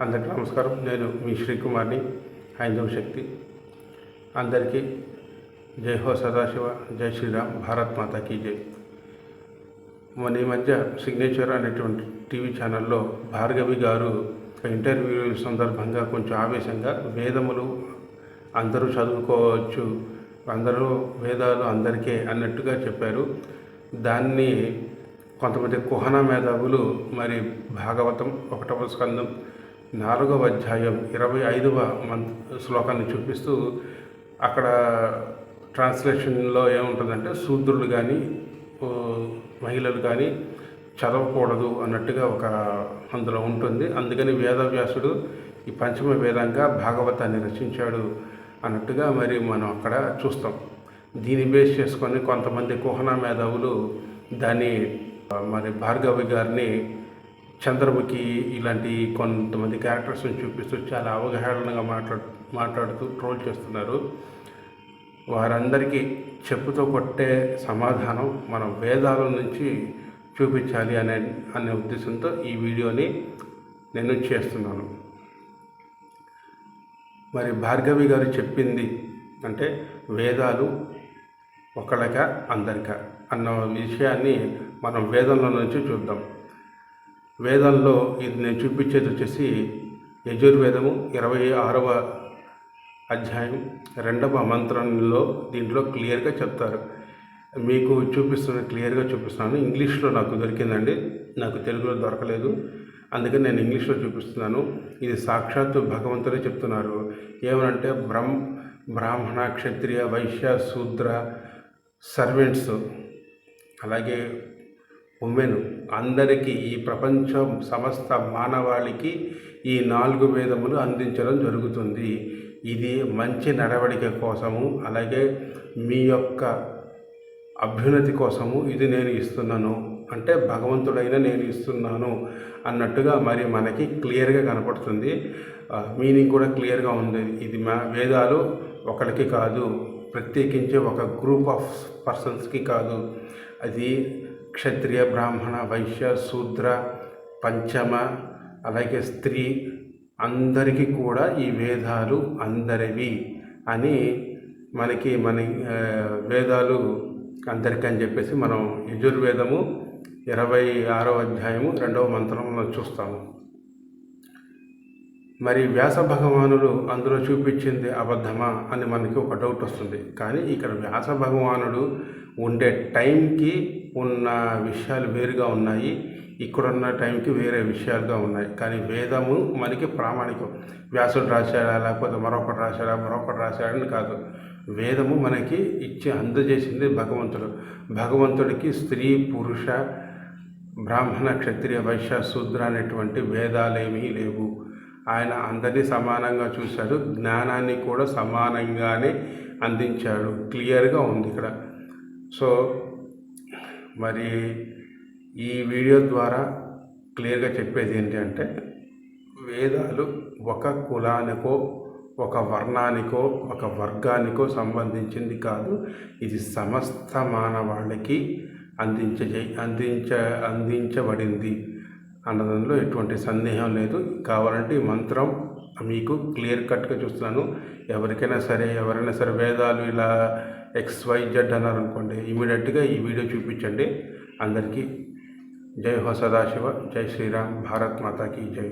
అందరికీ నమస్కారం. నేను మీ శ్రీకుమార్ని హైందవ శక్తి. అందరికీ జై హో సదాశివ జై శ్రీరామ్ భారత్ మాతాకి జై. మొన్న ఈ మధ్య సిగ్నేచర్ అనేటువంటి టీవీ ఛానల్లో భార్గవి గారు ఇంటర్వ్యూ సందర్భంగా కొంచెం ఆవేశంగా వేదములు అందరూ చదువుకోవచ్చు అందరూ వేదాలు అందరికీ అన్నట్టుగా చెప్పారు. దాన్ని కొంతమంది కుహన మేధావులు మరి భాగవతం ఒకటవ స్కందం నాలుగవ అధ్యాయం ఇరవై ఐదవ మంత్ శ్లోకాన్ని చూపిస్తూ అక్కడ ట్రాన్స్లేషన్లో ఏముంటుందంటే శూద్రులు కానీ మహిళలు కానీ చదవకూడదు అన్నట్టుగా ఒక అందులో ఉంటుంది. అందుకని వేదవ్యాసుడు ఈ పంచమ వేదంగా భాగవతాన్ని రచించాడు అన్నట్టుగా మరి మనం అక్కడ చూస్తాం. దీన్ని బేస్ చేసుకొని కొంతమంది కుహనా మేధావులు దాన్ని మరి భార్గవి గారిని చంద్రముఖి ఇలాంటి కొంతమంది క్యారెక్టర్స్ని చూపిస్తూ చాలా అవగాహనగా మాట్లాడు మాట్లాడుతూ ట్రోల్ చేస్తున్నారు. వారందరికీ చెప్పుతో కొట్టే సమాధానం మనం వేదాల నుంచి చూపించాలి అనే అనే ఉద్దేశంతో ఈ వీడియోని నేను చేస్తున్నాను. మరి భార్గవి గారు చెప్పింది అంటే వేదాలు ఒకళ్ళక అందరిక అన్న విషయాన్ని మనం వేదంలో నుంచి చూద్దాం. వేదంలో ఇది నేను చూపించేది వచ్చేసి యజుర్వేదము ఇరవై ఆరవ అధ్యాయం రెండవ మంత్రంలో దీంట్లో క్లియర్గా చెప్తారు. మీకు చూపిస్తున్న క్లియర్గా చూపిస్తున్నాను. ఇంగ్లీష్లో నాకు దొరికిందండి. నాకు తెలుగులో దొరకలేదు. అందుకని నేను ఇంగ్లీష్లో చూపిస్తున్నాను. ఇది సాక్షాత్తు భగవంతుడే చెప్తున్నారు. ఏమనంటే బ్రహ్మ బ్రాహ్మణ క్షత్రియ వైశ్య శూద్ర సర్వెంట్స్. అలాగే ఉమెన్. అందరికీ ఈ ప్రపంచం సమస్త మానవాళికి ఈ నాలుగు వేదములు అందించడం జరుగుతుంది. ఇది మంచి నడవడిక కోసము అలాగే మీ యొక్క అభ్యున్నతి కోసము ఇది నేను ఇస్తున్నాను. అంటే భగవంతుడైన నేను ఇస్తున్నాను అన్నట్టుగా మరి మనకి క్లియర్గా కనపడుతుంది. మీనింగ్ కూడా క్లియర్గా ఉంది. ఇది మా వేదాలు ఒకరికి కాదు ప్రత్యేకించి ఒక గ్రూప్ ఆఫ్ పర్సన్స్కి కాదు. అది క్షత్రియ బ్రాహ్మణ వైశ్య శూద్ర పంచమ అలాగే స్త్రీ అందరికీ కూడా ఈ వేదాలు అందరివి అని మనకి మన వేదాలు అందరికీ అని చెప్పేసి మనం యజుర్వేదము ఇరవై ఆరో అధ్యాయము రెండవ మంత్రంలో చూస్తాము. మరి వ్యాస భగవానుడు అందులో చూపించింది అబద్ధమా అని మనకి ఒక డౌట్ వస్తుంది. కానీ ఇక్కడ వ్యాస భగవానుడు ఉండే టైంకి ఉన్న విషయాలు వేరుగా ఉన్నాయి. ఇక్కడున్న టైంకి వేరే విషయాలుగా ఉన్నాయి. కానీ వేదము మనకి ప్రామాణికం. వ్యాసుడు రాశాడా లేకపోతే మరొకటి రాశాడా మరొకటి రాశాడని కాదు. వేదము మనకి ఇచ్చి అందజేసింది భగవంతుడు. భగవంతుడికి స్త్రీ పురుష బ్రాహ్మణ క్షత్రియ వైశ్య శూద్ర అనేటువంటి భేదాలేమీ లేవు. ఆయన అందరినీ సమానంగా చూశాడు. జ్ఞానాన్ని కూడా సమానంగానే అందించాడు. క్లియర్గా ఉంది ఇక్కడ. సో మరి ఈ వీడియో ద్వారా క్లియర్గా చెప్పేది ఏంటంటే వేదాలు ఒక కులానికో ఒక వర్ణానికో ఒక వర్గానికో సంబంధించింది కాదు. ఇది సమస్త మానవాళికి అందించ అందించ అందించబడింది. అన్నదంలో ఎటువంటి సందేహం లేదు. కావాలంటే ఈ మంత్రం మీకు క్లియర్ కట్గా చూస్తున్నాను. ఎవరికైనా సరే ఎవరైనా సరే వేదాలు ఇలా ఎక్స్ వై జెడ్ అన్నారు అనుకోండి ఇమీడియట్గా ఈ వీడియో చూపించండి. అందరికీ జై హో సదాశివ జై శ్రీరామ్ భారత్ మాతాకి జై.